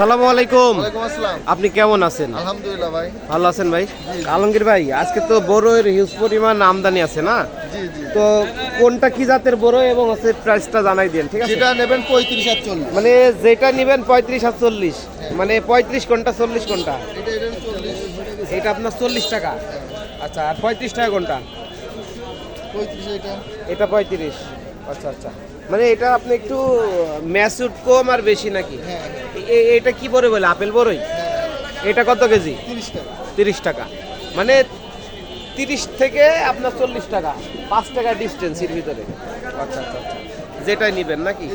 আসসালামু আলাইকুম। আপনি কেমন আছেন? আলহামদুলিল্লাহ ভাই। ভালো আছেন ভাই? আলমগীর ভাই আজকে তো বড়ের হিউজ পরিমাণ আমদানি আছে না? তো কোনটা কি জাতের বড় এবং হচ্ছে প্রাইসটা জানাই দেন ঠিক আছে? যেটা নেবেন পঁয়ত্রিশ আর চল্লিশ। মানে যেটা নেবেন পঁয়ত্রিশ আর চল্লিশ। মানে পঁয়ত্রিশ কোনটা চল্লিশ কোনটা? এটা আপনার চল্লিশ টাকা। আচ্ছা আর পঁয়ত্রিশ টাকা কোনটা? এটা। পঁয়ত্রিশ। আচ্ছা আচ্ছা। মানে এটা আপনি একটু ম্যাসুড কম আর বেশি নাকি? হ্যাঁ এ- এটা কি বড় বলে? আপেল বড়ই? এটা কত কেজি? তিরিশ টাকা। মানে তিরিশ থেকে আপনার চল্লিশ টাকা পাঁচ টাকা ডিস্টেন্স এর ভিতরে। আচ্ছা আচ্ছা আচ্ছা। যেটাই নিবেন নাকি?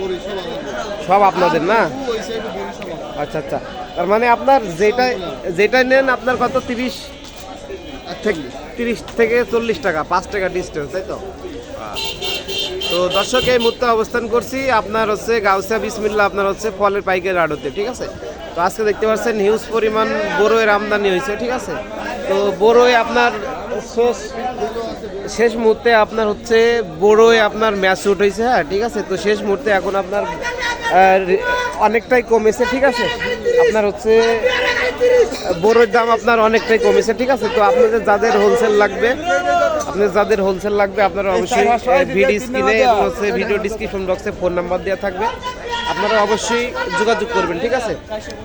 বড়ি সব আপনাদের না? আচ্ছা আচ্ছা। তার মানে আপনার যেটা যেটাই নেন আপনার কত? তিরিশ? তিরিশ থেকে চল্লিশ টাকা পাঁচ টাকা ডিস্টেন্স তাই তো? তো দর্শক, এই মুহূর্তে অবস্থান করছি। আপনার হচ্ছে গাউসিয়া বিসমিল্লা আপনার হচ্ছে ফলের পাইকারি আড়তে, ঠিক আছে? তো আজকে দেখতে পাচ্ছেন হিউজ পরিমাণ বড়োয়ের আমদানি হয়েছে, ঠিক আছে? তো বড়োয় আপনার শেষ শেষ মুহূর্তে আপনার হচ্ছে বড়োয় আপনার ম্যাচ উঠ হয়েছে হ্যাঁ ঠিক আছে? তো শেষ মুহূর্তে এখন আপনার অনেকটাই কমেছে, ঠিক আছে? আপনার হচ্ছে বড়োর দাম আপনার অনেকটাই কমেছে ঠিক আছে? তো আপনাদের যাদের হোলসেল লাগবে আপনাদের যাদের হোলসেল লাগবে আপনারা অবশ্যই ভিডিও স্ক্রিনে এবং হচ্ছে ভিডিও ডিসক্রিপশন বক্সে ফোন নাম্বার দেওয়া থাকবে। আপনারা অবশ্যই যোগাযোগ করবেন ঠিক আছে?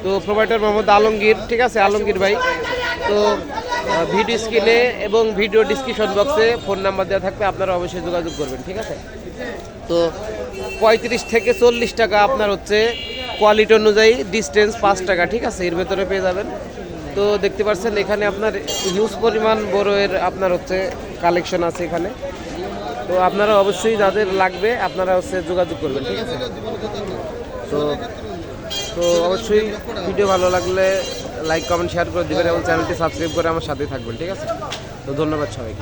তো প্রোভাইডার মোহাম্মদ আলমগীর ঠিক আছে? আলমগীর ভাই। তো ভিডিও স্ক্রিনে এবং ভিডিও ডিসক্রিপশন বক্সে ফোন নাম্বার দেওয়া থাকবে আপনারা অবশ্যই যোগাযোগ করবেন ঠিক আছে? তো পঁয়ত্রিশ থেকে চল্লিশ টাকা আপনার হচ্ছে কোয়ালিটি অনুযায়ী ডিস্টেন্স পাঁচ টাকা, ঠিক আছে? এর ভেতরে পেয়ে যাবেন। তো দেখতে পাচ্ছেন, এখানে আপনার হিউজ পরিমাণ বড়ের আপনার হচ্ছে কালেকশন আছে এখানে। তো আপনারা অবশ্যই যাদের লাগবে, আপনারা হচ্ছে যোগাযোগ করবেন, ঠিক আছে? তো তো অবশ্যই ভিডিও ভালো লাগলে লাইক কমেন্ট শেয়ার করে দেবেন এবং চ্যানেলটি সাবস্ক্রাইব করে আমার সাথে থাকবেন, ঠিক আছে? তো ধন্যবাদ সবাইকে।